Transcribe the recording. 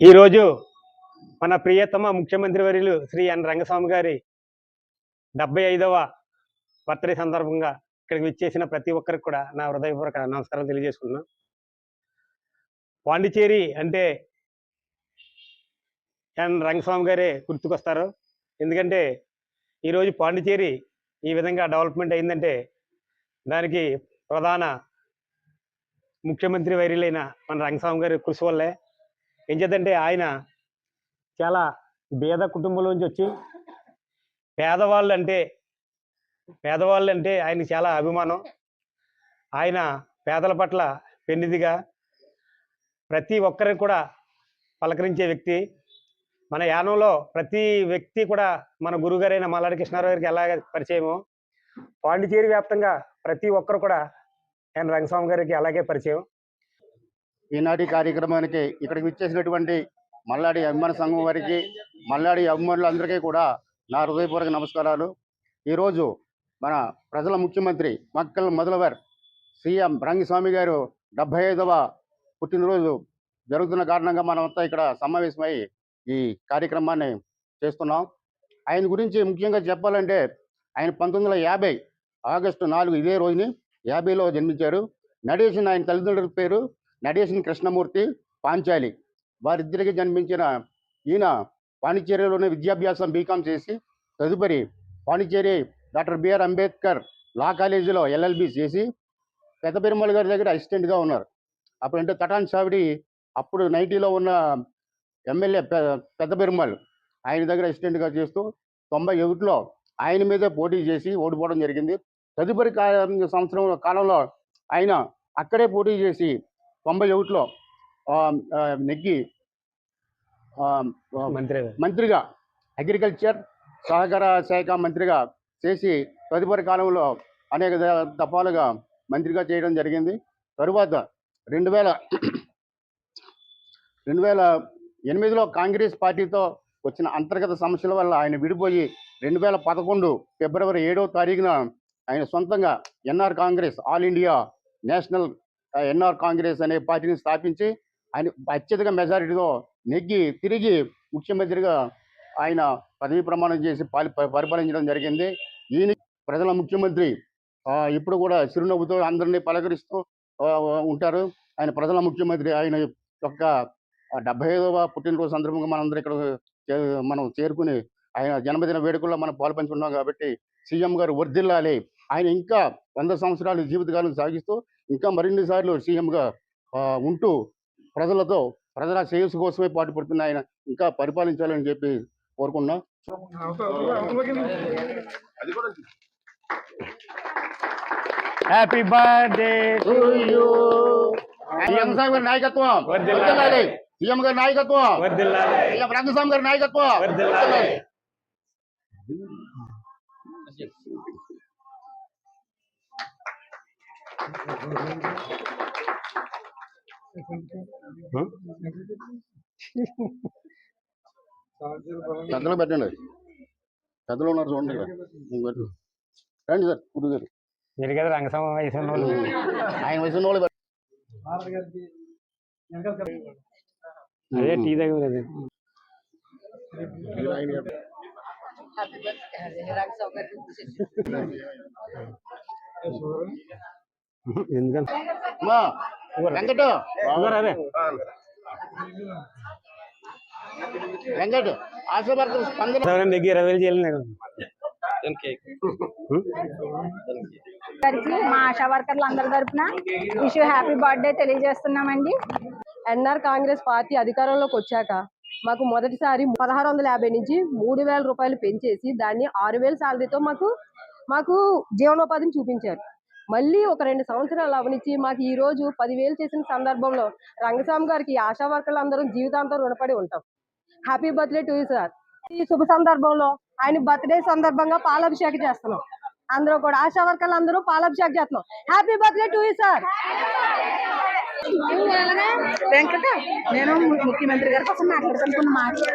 ఈరోజు మన ప్రియతమ ముఖ్యమంత్రి వర్యులు శ్రీ ఎన్ రంగస్వామి గారి డెబ్బై ఐదవ బర్త్డే సందర్భంగా ఇక్కడికి విచ్చేసిన ప్రతి ఒక్కరికి కూడా నా హృదయపూర్వక నమస్కారం తెలియజేసుకున్నాను పాండిచేరి అంటే ఎన్ రంగస్వామి గారే గుర్తుకొస్తారు. ఎందుకంటే ఈరోజు పాండిచేరి ఈ విధంగా డెవలప్మెంట్ అయిందంటే దానికి ప్రధాన ముఖ్యమంత్రి వైరులైన మన రంగస్వామి గారి కృషి వల్లే ఏం చేద్దంటే ఆయన చాలా పేద కుటుంబంలోంచి వచ్చి పేదవాళ్ళు అంటే పేదవాళ్ళు అంటే ఆయన చాలా అభిమానం. ఆయన పేదల పట్ల పెన్నిదిగా ప్రతి ఒక్కరికి కూడా పలకరించే వ్యక్తి. మన యానంలో ప్రతి వ్యక్తి కూడా మన గురుగారైన మల్లాడి కృష్ణారావు గారికి ఎలాగ పరిచయమో పాండిచేరి వ్యాప్తంగా ప్రతి ఒక్కరు కూడా ఆయన రంగస్వామి గారికి అలాగే పరిచయం. ఈనాటి కార్యక్రమానికి ఇక్కడికి విచ్చేసినటువంటి మల్లాడి అభిమాన సంఘం వారికి మల్లాడి అభిమానులందరికీ కూడా నా హృదయపూర్వక నమస్కారాలు. ఈరోజు మన ప్రజల ముఖ్యమంత్రి మక్కల్ మొదలవర్ సీఎం రంగస్వామి గారు డెబ్బై ఐదవ పుట్టినరోజు జరుగుతున్న కారణంగా మనమంతా ఇక్కడ సమావేశమై ఈ కార్యక్రమాన్ని చేస్తున్నాం. ఆయన గురించి ముఖ్యంగా చెప్పాలంటే ఆయన పంతొమ్మిది వందల యాభై ఆగస్టు నాలుగు ఇదే రోజుని యాభైలో జన్మించారు. నడేసిన ఆయన తల్లిదండ్రుల పేరు నడేసిన కృష్ణమూర్తి పాంచాలి. వారిద్దరికి జన్మించిన ఈయన పాండిచేరిలోనే విద్యాభ్యాసం బీకాం చేసి తదుపరి Pondicherry doctor BR Ambedkar law కాలేజీలో ఎల్ఎల్బి చేసి పెద్ద పెరుమల గారి దగ్గర అసిస్టెంట్గా ఉన్నారు. అప్పుడంటే తటాన్ చావిడి అప్పుడు నైటీలో ఉన్న ఎమ్మెల్యే పెద్ద పెరుమల్ ఆయన దగ్గర అసిస్టెంట్గా చేస్తూ తొంభై ఒకటిలో ఆయన మీదే పోటీ చేసి ఓడిపోవడం జరిగింది. తదుపరి సంవత్సరం కాలంలో ఆయన అక్కడే పోటీ చేసి తొంభై ఒకటిలో నెగ్గి మంత్రిగా. అగ్రికల్చర్ సహకార శాఖ మంత్రిగా చేసి తదుపరి కాలంలో అనేక దఫాలుగా మంత్రిగా చేయడం జరిగింది. తరువాత రెండు వేల రెండు వేల ఎనిమిదిలో కాంగ్రెస్ పార్టీతో వచ్చిన అంతర్గత సమస్యల వల్ల ఆయన విడిపోయి రెండు వేల పదకొండు ఫిబ్రవరి ఏడవ తారీఖున ఆయన సొంతంగా NR Congress all India national NR Congress అనే పార్టీని స్థాపించి ఆయన అత్యధిక మెజారిటీతో నెగ్గి తిరిగి ముఖ్యమంత్రిగా ఆయన పదవి ప్రమాణం చేసి పాలి పరిపాలించడం జరిగింది. ఈయన ప్రజల ముఖ్యమంత్రి ఇప్పుడు కూడా చిరునవ్వుతో అందరినీ పలకరిస్తూ ఉంటారు. ఆయన ప్రజల ముఖ్యమంత్రి ఆయన యొక్క డెబ్బై ఐదవ పుట్టినరోజు సందర్భంగా మనందరం ఇక్కడ మనం చేరుకుని ఆయన జన్మదిన వేడుకల్లో మనం పాల్పంచుకున్నాం కాబట్టి సీఎం గారు వర్ధిల్లాలి. ఆయన ఇంకా వంద సంవత్సరాలు జీవితకాలం సాగిస్తూ ఇంకా మరిన్ని సార్లు సీఎంగా ఉంటూ ప్రజలతో ప్రజల శ్రేయస్సు కోసమే పాటుపడుతున్న ఆయన ఇంకా పరిపాలించాలని చెప్పి కోరుకున్నాం. హ్యాపీ బర్త్డే సీఎం గారి నాయకత్వం. సీఎం గారి నాయకత్వం. సీఎం రంగస్వామి గారి నాయకత్వం. పెద్దలు పెట్టండి పెద్దలు ఉన్నారు చూడండి ఇక్కడ. రండి సార్ గురువు గారు మీరు కదా రంగస్వామి వయసు ఉన్న వాళ్ళు. ఆయన వయసు వాళ్ళు. అదే టీ దగ్గర అది. ఎందుకంటే వెంకట. వెంకట్ ఆశీర్వాద స్పందన. దగ్గర ఇరవై వేలు మా ఆశా వర్కర్లు అందరి తరపున విష్ హ్యాపీ బర్త్డే తెలియజేస్తున్నామండి. ఎన్ఆర్ కాంగ్రెస్ పార్టీ అధికారంలోకి వచ్చాక మాకు మొదటిసారి పదహారు వందల యాభై నుంచి మూడు వేల రూపాయలు పెంచేసి దాన్ని ఆరు వేల శాలరీతో మాకు మాకు జీవనోపాధిని చూపించారు. మళ్ళీ ఒక రెండు సంవత్సరాలు అవనిచ్చి మాకు ఈ రోజు పదివేలు చేసిన సందర్భంలో రంగస్వామి గారికి ఆశా వర్కర్లు అందరం జీవితాంతం రుణపడి ఉంటాం. Happy birthday to you sir ఈ శుభ సందర్భంలో ఆయన బర్త్డే సందర్భంగా పాలాభిషేకం చేస్తున్నాం. అందరూ కూడా ఆశా వర్కర్లు అందరూ పాలాభిషేకం చేస్తున్నాం. Happy birthday to you sir Yang kedap memang menteri, gak harus pasang masker, pasang.